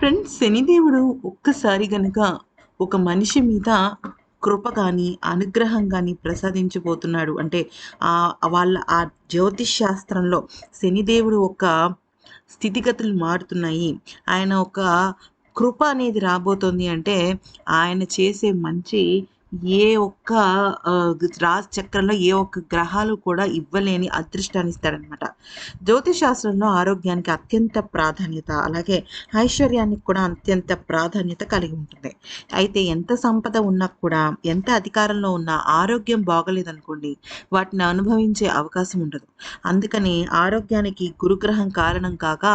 Friends శనిదేవుడు ఒక్కసారి గనక ఒక మనిషి మీద కృప కానీ అనుగ్రహం కానీ ప్రసాదించబోతున్నాడు. అంటే ఆ వాళ్ళ ఆ జ్యోతిష్ శాస్త్రంలో శనిదేవుడు ఒక స్థితిగతులు మారుతున్నాయి. ఆయన ఒక కృప అనేది రాబోతోంది అంటే ఆయన చేసే మంచి ఏ ఒక్క రాజ్ చక్రంలో ఏ ఒక్క గ్రహాలు కూడా ఇవ్వలేని అదృష్టాన్ని ఇస్తాడనమాట జ్యోతిష్ శాస్త్రంలో ఆరోగ్యానికి అత్యంత ప్రాధాన్యత అలాగే ఐశ్వర్యానికి కూడా అత్యంత ప్రాధాన్యత కలిగి ఉంటుంది. అయితే ఎంత సంపద ఉన్నా కూడా ఎంత అధికారంలో ఉన్నా ఆరోగ్యం బాగలేదనుకోండి వాటిని అనుభవించే అవకాశం ఉండదు. అందుకని ఆరోగ్యానికి గురుగ్రహం కారణం కాక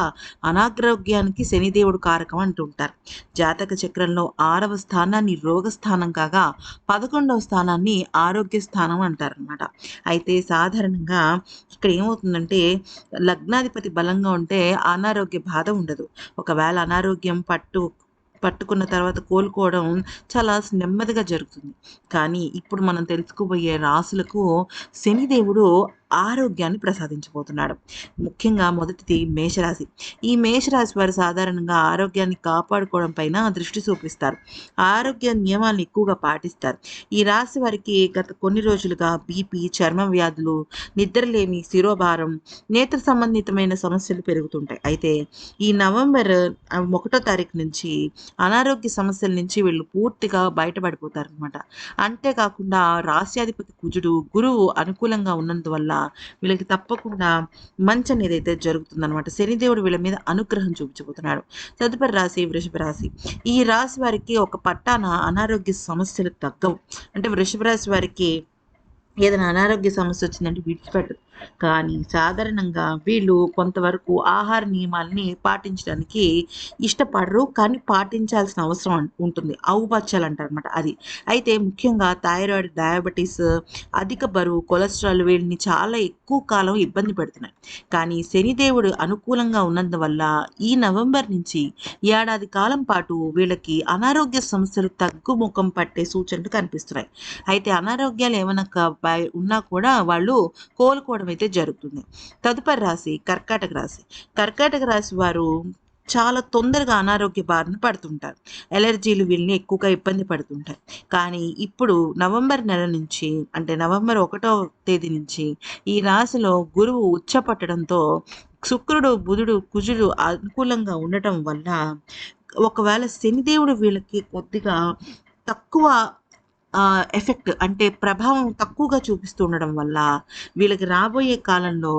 అనారోగ్యానికి శనిదేవుడు కారకం అంటుంటారు జాతక చక్రంలో ఆరవ స్థానాన్ని రోగ స్థానం కాగా పదకొండవ స్థానాన్ని ఆరోగ్య స్థానం అంటారనమాట అయితే సాధారణంగా ఇక్కడ ఏమవుతుందంటే లగ్నాధిపతి బలంగా ఉంటే అనారోగ్య బాధ ఉండదు. ఒకవేళ అనారోగ్యం పట్టు పట్టుకున్న తర్వాత కోలుకోవడం చాలా నెమ్మదిగా జరుగుతుంది. కానీ ఇప్పుడు మనం తెలుసుకోబోయే రాసులకు శనిదేవుడు ఆరోగ్యాన్ని ప్రసాదించబోతున్నాడు. ముఖ్యంగా మొదటిది మేషరాశి. ఈ మేషరాశి వారు సాధారణంగా ఆరోగ్యాన్ని కాపాడుకోవడం పైన దృష్టి చూపిస్తారు. ఆరోగ్య నియమాలను ఎక్కువగా పాటిస్తారు. ఈ రాశి వారికి గత కొన్ని రోజులుగా బీపీ చర్మ వ్యాధులు నిద్రలేమి శిరోభారం నేత్ర సంబంధితమైన సమస్యలు పెరుగుతుంటాయి. అయితే ఈ నవంబర్ ఒకటో తారీఖు నుంచి అనారోగ్య సమస్యల నుంచి వీళ్ళు పూర్తిగా బయటపడిపోతారు అనమాట అంతేకాకుండా రాశ్యాధిపతి కుజుడు గురువు అనుకూలంగా ఉన్నందువల్ల వీళ్ళకి తప్పకుండా మంచి అనేది అయితే జరుగుతుందనమాట శనిదేవుడు వీళ్ళ మీద అనుగ్రహం చూపించబోతున్నాడు. తదుపరి రాశి వృషభ రాశి. ఈ రాశి వారికి ఒక పట్టాన అనారోగ్య సమస్యలు తగ్గవు. అంటే వృషభ రాశి వారికి ఏదైనా అనారోగ్య సమస్య వచ్చిందంటే విడిచిపెట్టదు కానీ సాధారణంగా వీళ్ళు కొంతవరకు ఆహార నియమాలని పాటించడానికి ఇష్టపడరు కానీ పాటించాల్సిన అవసరం ఉంటుంది. అవుపచ్చాలు అంటారు అనమాట అది. అయితే ముఖ్యంగా థైరాయిడ్ డయాబెటీస్ అధిక బరువు కొలెస్ట్రాల్ వీళ్ళని చాలా ఎక్కువ కాలం ఇబ్బంది పెడుతున్నాయి. కానీ శనిదేవుడు అనుకూలంగా ఉన్నందువల్ల ఈ నవంబర్ నుంచి ఏడాది కాలం పాటు వీళ్ళకి అనారోగ్య సమస్యలు తగ్గుముఖం పట్టే సూచనలు కనిపిస్తున్నాయి. అయితే అనారోగ్యాలు ఏమైనా ఉన్నా కూడా వాళ్ళు కోలుకోవడం అయితే జరుగుతుంది. తదుపరి రాశి కర్కాటక రాశి. కర్కాటక రాశి వారు చాలా తొందరగా అనారోగ్య బారిన పడుతుంటారు. ఎలర్జీలు వీళ్ళని ఎక్కువగా ఇబ్బంది పడుతుంటారు కానీ ఇప్పుడు నవంబర్ నెల నుంచి అంటే నవంబర్ ఒకటో తేదీ నుంచి ఈ రాశిలో గురువు ఉచ్చపట్టడంతో శుక్రుడు బుధుడు కుజుడు అనుకూలంగా ఉండటం వల్ల ఒకవేళ శనిదేవుడు వీళ్ళకి కొద్దిగా తక్కువ ఎఫెక్ట్ అంటే ప్రభావం తక్కువగా చూపిస్తూ ఉండడం వల్ల వీళ్ళకి రాబోయే కాలంలో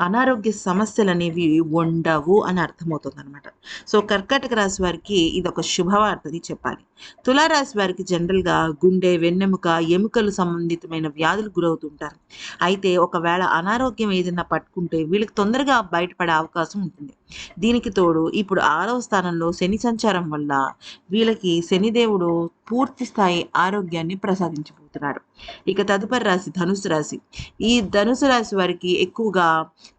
అనారోగ్య సమస్యలు అనేవి ఉండవు అని అర్థమవుతుంది అనమాట సో కర్కాటక రాశి వారికి ఇది ఒక శుభవార్తని చెప్పాలి. తులారాశి వారికి జనరల్గా గుండె వెన్నెముక ఎముకలు సంబంధితమైన వ్యాధులు గురవుతుంటారు. అయితే ఒకవేళ అనారోగ్యం ఏదైనా పట్టుకుంటే వీళ్ళకి తొందరగా బయటపడే అవకాశం ఉంటుంది. దీనికి తోడు ఇప్పుడు ఆరవ స్థానంలో శని సంచారం వల్ల వీళ్ళకి శనిదేవుడు పూర్తి స్థాయి ఆరోగ్యాన్ని ప్రసాదించబోతున్నాడు ఇక తదుపరి రాశి ధనుసు రాశి. ఈ ధనుసు రాశి వారికి ఎక్కువగా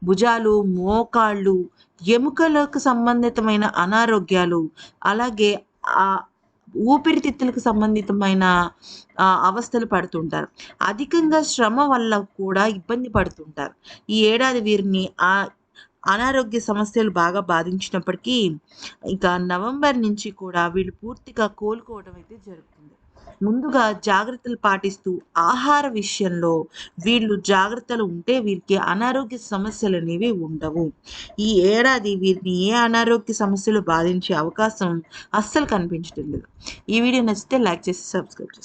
భుజాలు మోకాళ్ళు ఎముకలకు సంబంధితమైన అనారోగ్యాలు అలాగే ఆ ఊపిరితిత్తులకు సంబంధితమైన అవస్థలు పడుతుంటారు. అధికంగా శ్రమ వల్ల కూడా ఇబ్బంది పడుతుంటారు. ఈ ఏడాది వీరిని ఆ అనారోగ్య సమస్యలు బాగా బాధించినప్పటికీ ఇక నవంబర్ నుంచి కూడా వీళ్ళు పూర్తిగా కోలుకోవడం అయితే జరుగుతుంది. ముందుగా జాగ్రత్తలు పాటిస్తూ ఆహార విషయంలో వీళ్ళు జాగ్రత్తలు ఉంటే వీరికి అనారోగ్య సమస్యలు అనేవి ఉండవు. ఈ ఏడాది వీరిని ఏ అనారోగ్య సమస్యలు బాధించే అవకాశం అస్సలు కనిపించడం లేదు ఈ వీడియో నచ్చితే లైక్ చేసి సబ్స్క్రైబ్ చేసుకోండి